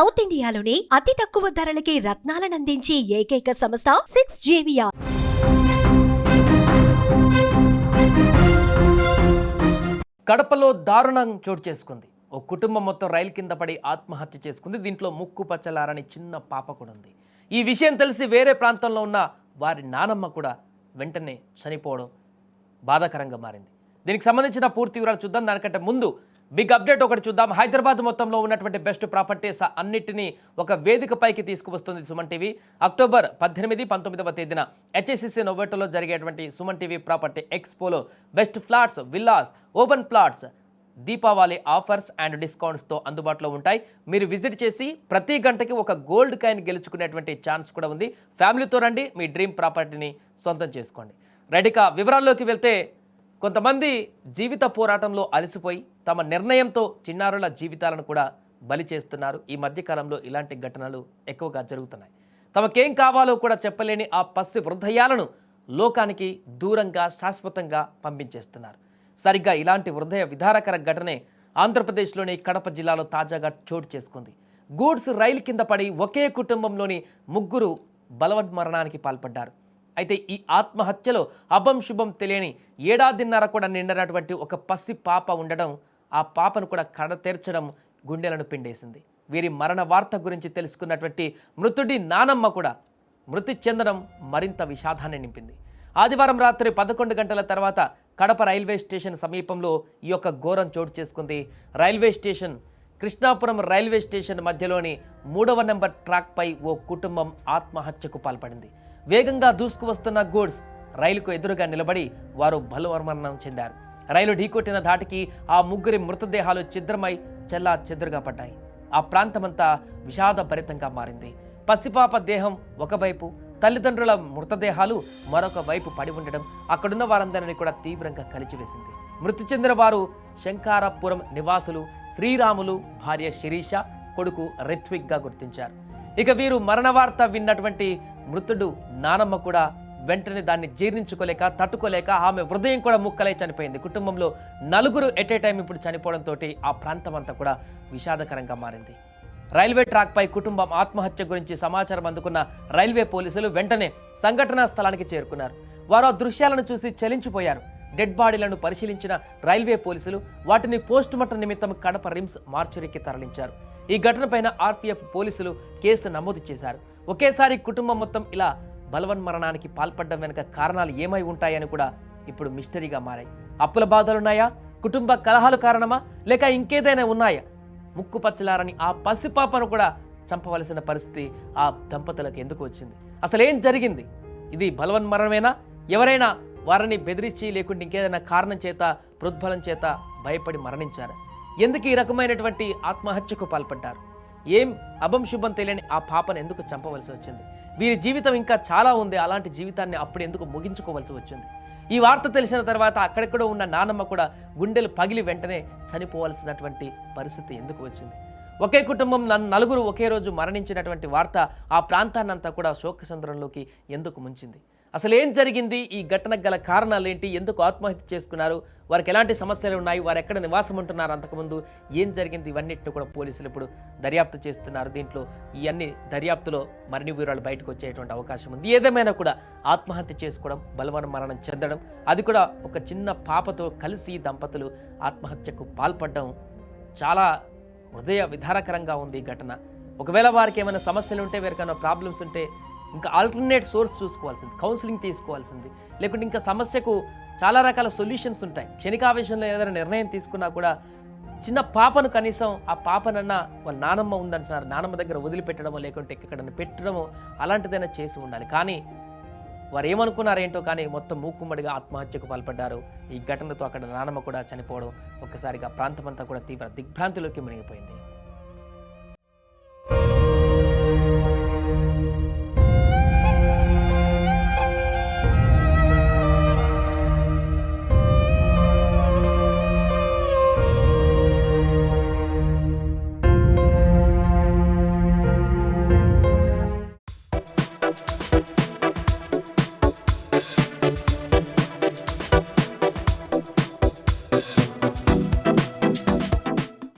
South ఇండియాలోని అతి తక్కువ ధరలకి రత్నాలనందించే ఏకైక సంస్థ సిక్స్ జేవియా కడపలో దారుణం చోటు చేసుకుంది. ఓ కుటుంబం మొత్తం రైలు కింద పడి ఆత్మహత్య చేసుకుంది. దీంట్లో ముక్కు పచ్చలారని చిన్న పాప కూడా ఉంది. ఈ విషయం తెలిసి వేరే ప్రాంతంలో ఉన్న వారి నానమ్మ కూడా వెంటనే చనిపోవడం బాధాకరంగా మారింది. దీనికి సంబంధించిన పూర్తి వివరాలు చూద్దాం. దానికంటే ముందు బిగ్ అప్డేట్ ఒకటి చూద్దాం. హైదరాబాద్ మొత్తంలో ఉన్నటువంటి బెస్ట్ ప్రాపర్టీస్ అన్నిటినీ ఒక వేదికపైకి తీసుకువస్తుంది సుమన్ టీవీ. అక్టోబర్ పద్దెనిమిది పంతొమ్మిదవ తేదీన హెచ్ఎస్సిసి నొవెటోలో జరిగేటువంటి Suman TV property ఎక్స్పోలో best flats villas open plots Deepavali offers and డిస్కౌంట్స్తో అందుబాటులో ఉంటాయి. మీరు విజిట్ చేసి ప్రతి గంటకి ఒక గోల్డ్ కాయిన్ గెలుచుకునేటువంటి ఛాన్స్ కూడా ఉంది. ఫ్యామిలీతో రండి మీ డ్రీమ్ ప్రాపర్టీని సొంతం చేసుకోండి. రెడీకా వివరాల్లోకి వెళ్తే కొంతమంది జీవిత పోరాటంలో అలసిపోయి తమ నిర్ణయంతో చిన్నారుల జీవితాలను కూడా బలి చేస్తున్నారు. ఈ మధ్యకాలంలో ఇలాంటి ఘటనలు ఎక్కువగా జరుగుతున్నాయి. తమకేం కావాలో కూడా చెప్పలేని ఆ పసి హృదయాలను లోకానికి దూరంగా శాశ్వతంగా పంపించేస్తున్నారు. సరిగ్గా ఇలాంటి హృదయ విధారకర ఘటనే ఆంధ్రప్రదేశ్లోని కడప జిల్లాలో తాజాగా చోటు చేసుకుంది. గూడ్స్ రైలు కింద పడి ఒకే కుటుంబంలోని ముగ్గురు బలవన్మరణానికి పాల్పడ్డారు. అయితే ఈ ఆత్మహత్యలో అభం శుభం తెలియని ఏడాదిన్నర కూడా నిండినటువంటి ఒక పసి పాప ఉండడం ఆ పాపను కూడా కడ తెరచడం గుండెలను పిండేసింది. వీరి మరణ వార్త గురించి తెలుసుకున్నటువంటి మృతుడి నానమ్మ కూడా మృతి చెందడం మరింత విషాదాన్ని నింపింది. ఆదివారం రాత్రి పదకొండు గంటల తర్వాత కడప రైల్వే స్టేషన్ సమీపంలో ఈ యొక్క ఘోరం చోటు చేసుకుంది. Railway station Krishnapuram railway station మధ్యలోని మూడవ నెంబర్ ట్రాక్పై ఓ కుటుంబం ఆత్మహత్యకు పాల్పడింది. వేగంగా దూసుకువస్తున్న గూడ్స్ రైలుకు ఎదురుగా నిలబడి వారు బలవర్మరణం చెందారు. రైలు ఢీకొట్టిన ధాటికి ఆ ముగ్గురి మృతదేహాలు ఛిద్రమై చెల్లా చెదురుగా పడ్డాయి. ఆ ప్రాంతమంతా విషాదభరితంగా మారింది. పసిపాప దేహం ఒకవైపు తల్లిదండ్రుల మృతదేహాలు మరొక వైపు పడి ఉండడం అక్కడున్న వారందరినీ కూడా తీవ్రంగా కలిచివేసింది. మృతి చెందిన వారు శంకారపురం నివాసులు శ్రీరాములు భార్య శిరీష కొడుకు రిత్విక్గా గుర్తించారు. ఇక వీరు మరణ వార్త విన్నటువంటి మృతుడు నానమ్మ కూడా వెంటనే దాన్ని జీర్ణించుకోలేక తట్టుకోలేక ఆమె హృదయం కూడా ముక్కలై చనిపోయింది. కుటుంబంలో నలుగురు ఎట్ ఏ టైం ఇప్పుడు చనిపోవడంతో ఆ ప్రాంతం అంతా కూడా విషాదకరంగా మారింది. రైల్వే ట్రాక్పై కుటుంబం ఆత్మహత్య గురించి సమాచారం అందుకున్న రైల్వే పోలీసులు వెంటనే సంఘటనా స్థలానికి చేరుకున్నారు. వారు ఆ దృశ్యాలను చూసి చలించిపోయారు. డెడ్ బాడీలను పరిశీలించిన రైల్వే పోలీసులు వాటిని పోస్ట్ మార్టం నిమిత్తం కడప రిమ్స్ మార్చురీకి తరలించారు. ఈ ఘటనపైన ఆర్పీఎఫ్ పోలీసులు కేసు నమోదు చేశారు. ఒకేసారి కుటుంబం మొత్తం ఇలా బలవన్మరణానికి పాల్పడడం వెనుక కారణాలు ఏమై ఉంటాయని కూడా ఇప్పుడు మిస్టరీగా మారాయి. అప్పుల బాధలున్నాయా? కుటుంబ కలహాలు కారణమా? లేక ఇంకేదైనా ఉన్నాయా? ముక్కు పచ్చలారని ఆ పసిపాపను కూడా చంపవలసిన పరిస్థితి ఆ దంపతులకు ఎందుకు వచ్చింది? అసలు ఏం జరిగింది? ఇది బలవన్మరణమేనా ఎవరైనా వారిని బెదిరించి లేకుంటే ఇంకేదైనా కారణం చేత ప్రోద్బలం చేత భయపడి మరణించారు? ఎందుకు ఈ రకమైనటువంటి ఆత్మహత్యకు పాల్పడ్డారు? ఏం అభం శుభం తెలియని ఆ పాపను ఎందుకు చంపవలసి వచ్చింది? వీరి జీవితం ఇంకా చాలా ఉంది అలాంటి జీవితాన్ని అప్పుడు ఎందుకు ముగించుకోవలసి వచ్చింది? ఈ వార్త తెలిసిన తర్వాత అక్కడెక్కడో ఉన్న నానమ్మ కూడా గుండెలు పగిలి వెంటనే చనిపోవలసినటువంటి పరిస్థితి ఎందుకు వచ్చింది? ఒకే కుటుంబం నలుగురు ఒకే రోజు మరణించినటువంటి వార్త ఆ ప్రాంతాన్నంతా కూడా శోకసంద్రంలోకి ఎందుకు ముంచింది? అసలు ఏం జరిగింది? ఈ ఘటనకు గల కారణాలు ఏంటి ఎందుకు ఆత్మహత్య చేసుకున్నారు? వారికి ఎలాంటి సమస్యలు ఉన్నాయి? వారు ఎక్కడ నివాసం ఉంటున్నారు? అంతకుముందు ఏం జరిగింది? ఇవన్నిటిని కూడా పోలీసులు ఇప్పుడు దర్యాప్తు చేస్తున్నారు. దీంట్లో ఇవన్నీ దర్యాప్తులో మరిన్ని వివరాలు బయటకు వచ్చేటువంటి అవకాశం ఉంది. ఏదేమైనా కూడా ఆత్మహత్య చేసుకోవడం బలవన మరణం చెందడం అది కూడా ఒక చిన్న పాపతో కలిసి దంపతులు ఆత్మహత్యకు పాల్పడడం చాలా హృదయ విధారకరంగా ఉంది ఈ ఘటన. ఒకవేళ వారికి ఏమైనా సమస్యలు ఉంటే ఎవరికైనా ప్రాబ్లమ్స్ ఉంటే ఇంకా ఆల్టర్నేట్ సోర్స్ చూసుకోవాల్సింది కౌన్సిలింగ్ తీసుకోవాల్సింది. లేకుంటే ఇంకా సమస్యకు చాలా రకాల సొల్యూషన్స్ ఉంటాయి. క్షణికావేశంలో ఏదైనా నిర్ణయం తీసుకున్నా కూడా చిన్న పాపను కనీసం ఆ పాపనన్నా వాళ్ళ నానమ్మ ఉందంటున్నారు నానమ్మ దగ్గర వదిలిపెట్టడమో లేకుంటే ఎక్కడన్నా పెట్టడమో అలాంటిదైనా చేసి ఉండాలి. కానీ వారు ఏమనుకున్నారేంటో కానీ మొత్తం మూకుమ్మడిగా ఆత్మహత్యకు పాల్పడ్డారు. ఈ ఘటనతో అక్కడ నానమ్మ కూడా చనిపోవడం ఒక్కసారిగా ప్రాంతమంతా కూడా తీవ్ర దిగ్భ్రాంతిలోకి మునిగిపోయింది.